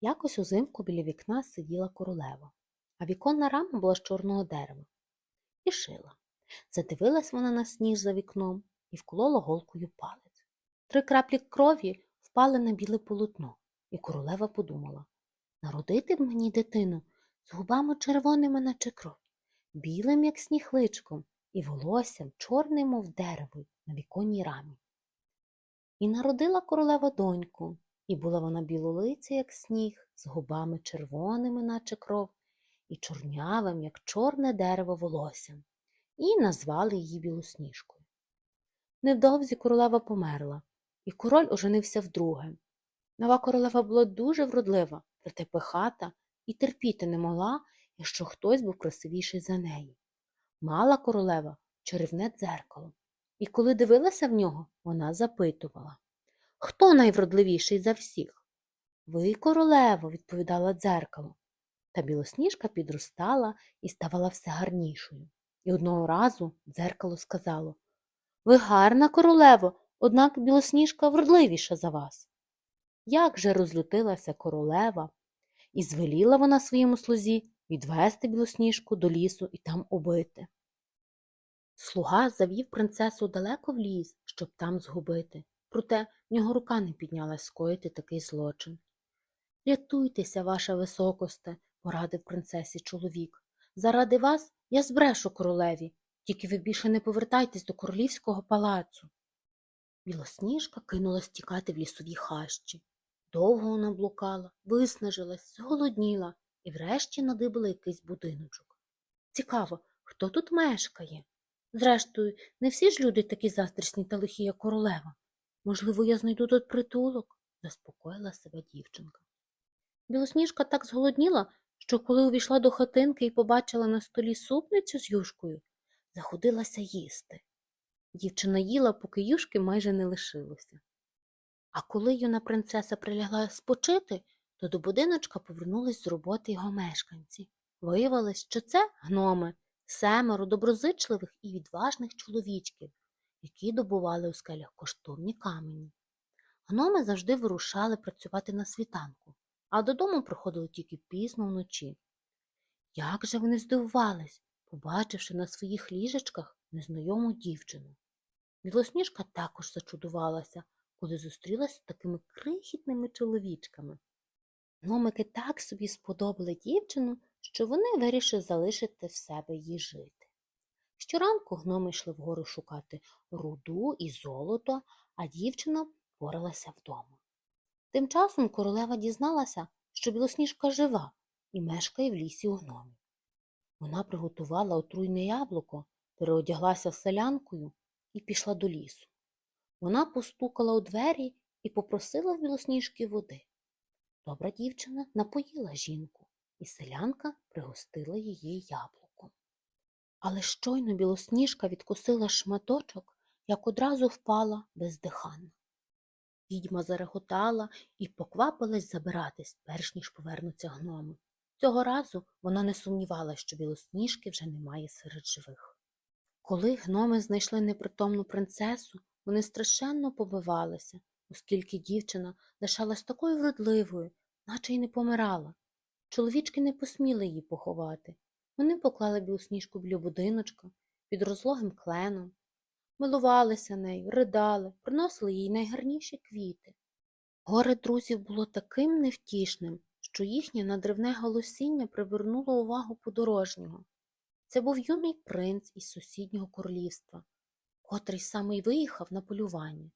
Якось узимку біля вікна сиділа королева, а віконна рама була з чорного дерева. І шила. Задивилась вона на сніж за вікном і вколола голкою палець. Три краплі крові впали на біле полотно, і королева подумала народити б мені дитину з губами червоними, наче кров, білим, як сніг личком, і волоссям чорним, мов дерево, на віконній рамі. І народила королева доньку, і була вона білолиця, як сніг, з губами червоними, наче кров, і чорнявим, як чорне дерево волоссям, і назвали її білосніжкою. Невдовзі королева померла, і король оженився вдруге. Нова королева була дуже вродлива, проте пихата і терпіти не могла, якщо хтось був красивіший за неї. Мала королева чарівне дзеркало, і коли дивилася в нього, вона запитувала Хто найвродливіший за всіх? Ви, королево, відповідала дзеркало. Та білосніжка підростала і ставала все гарнішою. І одного разу дзеркало сказало Ви гарна, королево, однак білосніжка вродливіша за вас. Як же розлютилася королева, і звеліла вона своєму слузі відвести білосніжку до лісу і там убити. Слуга завів принцесу далеко в ліс, щоб там згубити, проте в нього рука не піднялась скоїти такий злочин. Рятуйтеся, ваша високосте, порадив принцесі чоловік. Заради вас я збрешу королеві, тільки ви більше не повертайтесь до королівського палацу. Білосніжка кинулась тікати в лісові хащі. Довго вона блукала, виснажилась, зголодніла і врешті надибала якийсь будиночок. Цікаво, хто тут мешкає? Зрештою, не всі ж люди такі заздрісні та лихі, як королева. Можливо, я знайду тут притулок, заспокоїла себе дівчинка. Білосніжка так зголодніла, що коли увійшла до хатинки і побачила на столі супницю з юшкою, заходилася їсти. Дівчина їла, поки юшки майже не лишилося. А коли юна принцеса прилягла спочити, то до будиночка повернулись з роботи його мешканці. Виявилось, що це гноми, семеро доброзичливих і відважних чоловічків, які добували у скелях коштовні камені. Гноми завжди вирушали працювати на світанку, а додому приходили тільки пізно вночі. Як же вони здивувались, побачивши на своїх ліжечках незнайому дівчину. Білосніжка також зачудувалася, коли зустрілася з такими крихітними чоловічками. Гномики так собі сподобали дівчину, що вони вирішили залишити в себе її жити. Щоранку гноми йшли вгору шукати руду і золото, а дівчина поралася вдома. Тим часом королева дізналася, що білосніжка жива і мешкає в лісі у гномів. Вона приготувала отруйне яблуко, переодяглася селянкою і пішла до лісу. Вона постукала у двері і попросила в білосніжки води. Добра дівчина напоїла жінку, і селянка пригостила її яблуком. Але щойно білосніжка відкусила шматочок, як одразу впала бездиханна. Відьма зареготала і поквапилась забиратись, перш ніж повернуться гноми. Цього разу вона не сумнівалася, що білосніжки вже немає серед живих. Коли гноми знайшли непритомну принцесу, вони страшенно побивалися, оскільки дівчина лишалась такою вродливою, наче й не помирала. Чоловічки не посміли її поховати. Вони поклали білосніжку біля будиночка під розлогим кленом, милувалися нею, ридали, приносили їй найгарніші квіти. Горе друзів було таким невтішним, що їхнє надривне голосіння привернуло увагу подорожнього. Це був юний принц із сусіднього королівства, котрий саме й виїхав на полювання.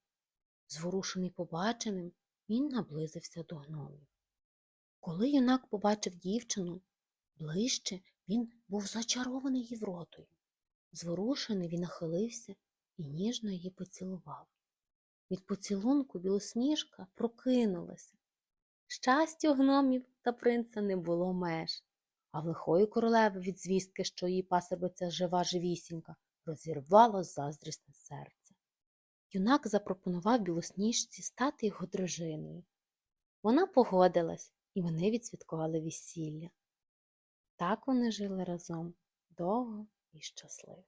Зворушений побаченим, він наблизився до гномів. Коли юнак побачив дівчину ближче, він був зачарований її вродою. Зворушений він нахилився і ніжно її поцілував. Від поцілунку білосніжка прокинулася. Щастю гномів та принца не було меж, а в лихої королеви від звістки, що її пасербиця жива живісінька, розірвало заздрісне серце. Юнак запропонував білосніжці стати його дружиною. Вона погодилась, і вони відсвяткували весілля. Так вони жили разом довго і щасливо.